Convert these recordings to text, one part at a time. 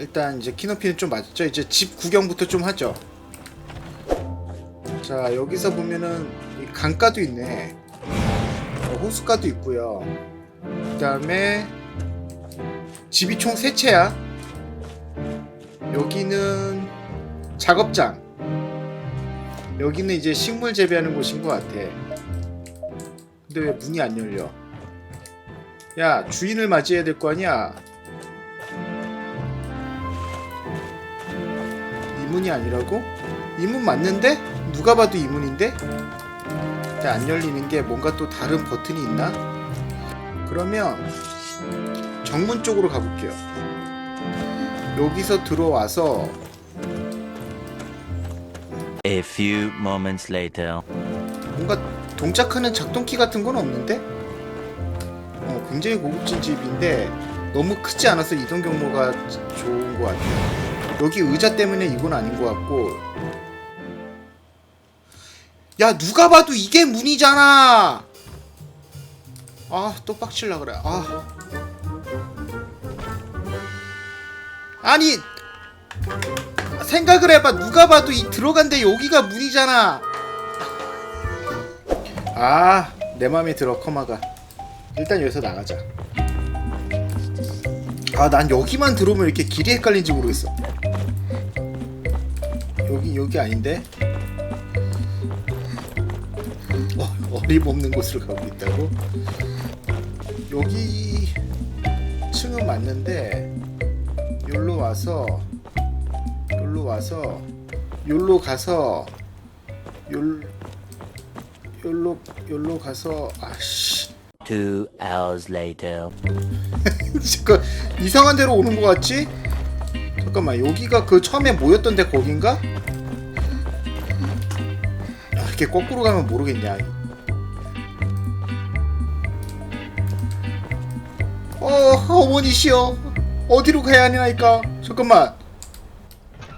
일단 이제 키높이는 좀 맞죠. 이제 집 구경부터 좀 하죠. 자 여기서 보면은 이 강가도 있네. 어, 호숫가도 있고요. 그 다음에 집이 총세 채야. 여기는 작업장. 여기는 이제 식물 재배하는 곳인 것 같아. 근데 왜 문이 안 열려? 야 주인을 맞이해야 될 거 아니야? 이 문이 아니라고? 이문 맞는데? 누가 봐도 이 문인데? 근데 안 열리는 게 뭔가 또 다른 버튼이 있나? 그러면 정문 쪽으로 가볼게요. 여기서 들어와서 A few moments later. 뭔가 동작하는 작동키 같은 건 없는데? 어, 굉장히 고급진 집인데 너무 크지 않아서 이동 경로가 좋은 것 같아요. 여기 의자 때문에 이건 아닌 것 같고 야 누가 봐도 이게 문이잖아 아또 빡칠라 그래 아 아니 생각을 해봐 누가 봐도 이 들어간데 여기가 문이잖아 아, 내 맘에 들어 커마가. 일단 여기서 나가자. 아, 난 여기만 들어오면 이렇게 길이 헷갈린지 모르겠어. 여기 여기 아닌데? 어, 어림없는 곳으로 가고 있다고? 여기 층은 맞는데 여기로 와서 여기로 와서 여기로 가서 요 여기로 여기로 가서 아씨 Two hours later. 잠깐 이상한 데로 오는 것 같지? 잠깐만 여기가 그 처음에 모였던 데 거긴가? 아, 이렇게 거꾸로 가면 모르겠냐 어 어머니시여 어디로 가야 하냐니까 잠깐만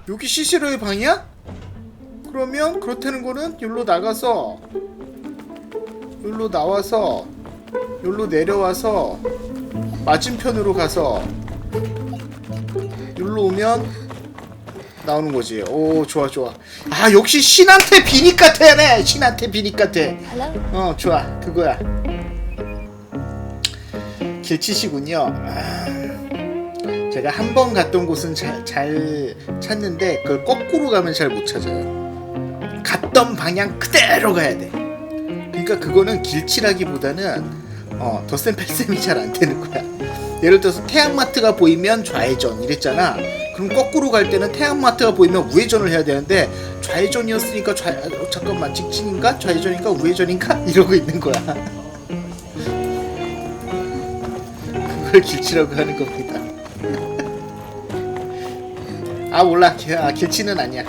여기 시시로의 방이야? 그러면 그렇다는 거는 여기로 나가서 여기로 나와서 여기로 내려와서 맞은편으로 가서 여기로 오면 나오는 거지. 오 좋아 좋아. 아 역시 신한테 비닉 같아네. 신한테 비닉 같아. 어 좋아 그거야. 길치시군요. 아, 제가 한 번 갔던 곳은 잘, 잘 찾는데 그걸 거꾸로 가면 잘 못 찾아요. 갔던 방향 그대로 가야 돼. 그러니까 그거는 길치라기보다는 어, 덧셈 뺄셈이 잘 안 되는 거야. 예를 들어서 태양마트가 보이면 좌회전 이랬잖아. 그럼 거꾸로 갈 때는 태양마트가 보이면 우회전을 해야 되는데 좌회전이었으니까 좌 어, 잠깐만 직진인가 좌회전인가 우회전인가 이러고 있는 거야. 그걸 길치라고 하는 겁니다. 아 몰라 길- 아, 길치는 아니야.